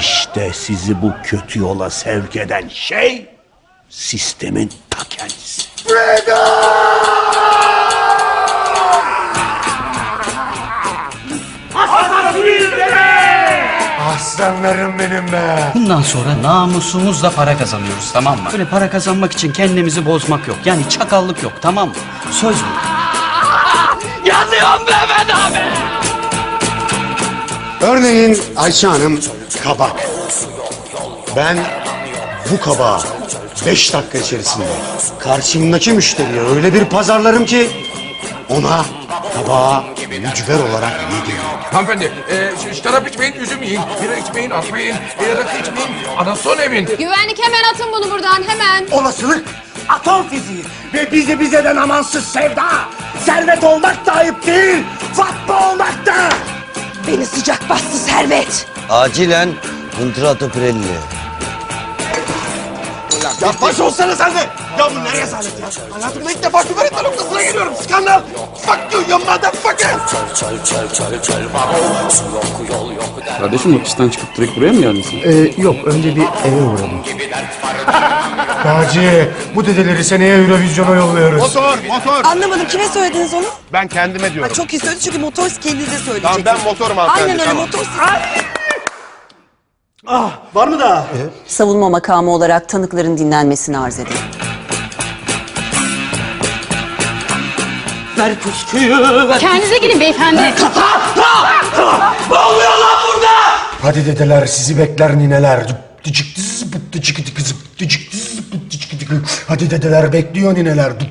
İşte sizi bu kötü yola sevk eden şey sistemin ta kendisi. Aslanlarım benim be. Bundan sonra namusumuzla para kazanıyoruz tamam mı? Böyle para kazanmak için kendimizi bozmak yok. Yani çakallık yok tamam mı? Söz mü? Örneğin Ayşe Hanım kabak. Ben bu kabağı beş dakika içerisinde karşımdaki müşteriye öyle bir pazarlarım ki ona kabağı mücver olarak yediririm. Hanımefendi, e, şarap içmeyin, üzüm yiyin, bira içmeyin, atmayın, e, rakı içmeyin, anason emin. Güvenlik hemen atın bunu buradan hemen. Olasılık atom fiziği ve bizi bizeden amansız sevda. Servet olmak da ayıp değil, Fatma olmak da. Beni sıcak bastı servet. Acilen Hıntıratı Pirelli. Ya baş olsana sen de. Ya bu nereye zalet ya? Hayatımda ilk defa küfür etme noktasına geliyorum. Skandal. Fuck you, you motherfucker. Kardeşim ofisten çıkıp direkt buraya mı geldin sen? Ee, yok önce bir eve uğradım. Naci bu dedeleri seneye Eurovizyon'a yolluyoruz. Motor, motor. Anlamadım kime söylediniz onu? Ben kendime diyorum. Ha, çok iyi söyledi çünkü motor kendinize Tamam söyleyeceksiniz. ben motorum hanımefendi. Aynen öyle tamam. motor Ah, var mı daha? Savunma makamı olarak tanıkların dinlenmesini arz ederim. Ver püsküyü, ver. Kendinize gelin beyefendi. Ne oluyor lan burada? Hadi dedeler sizi bekler nineler. Zıp. Hadi dedeler bekliyor nineler. Dıp